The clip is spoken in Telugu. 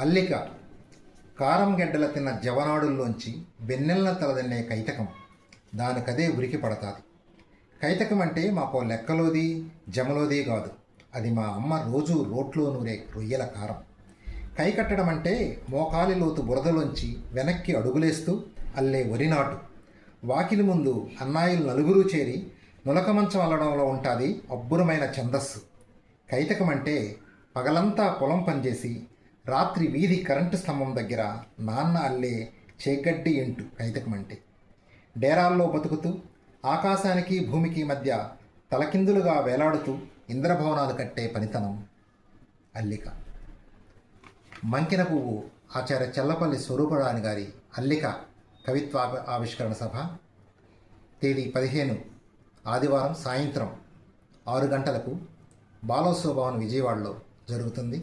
అల్లిక కారం గెడ్డల తిన్న జవనాడుల్లోంచి వెన్నెల్ల తలదన్నే కైతకం. దానికదే ఉరికి పడతాది. కైతకం అంటే మాకో లెక్కలోది జమలోది కాదు. అది మా అమ్మ రోజు రోట్లో నూరే రొయ్యల కారం. కై కట్టడం అంటే మోకాలి లోతు బురదలోంచి వెనక్కి అడుగులేస్తూ అల్లే వరినాటు వాకిలి ముందు అన్నాయిలు నలుగురు చేరి నులక మంచం అల్లడంలో ఉంటుంది అబ్బురమైన ఛందస్సు. కైతకం అంటే పగలంతా పొలం పనిచేసి రాత్రి వీధి కరెంటు స్తంభం దగ్గర నాన్న అల్లే చేగడ్డి ఎంటు కైతకమంటే డేరాల్లో బతుకుతూ ఆకాశానికి భూమికి మధ్య తలకిందులుగా వేలాడుతూ ఇంద్రభవనాలు కట్టే పనితనం అల్లిక. మంకిన పువ్వు ఆచార్య చెల్లపల్లి స్వరూపరాణి గారి అల్లిక కవిత్వ ఆవిష్కరణ సభ. తేదీ పదిహేను ఆదివారం సాయంత్రం ఆరు గంటలకు బాలోత్సవ భవన్ విజయవాడలో జరుగుతుంది.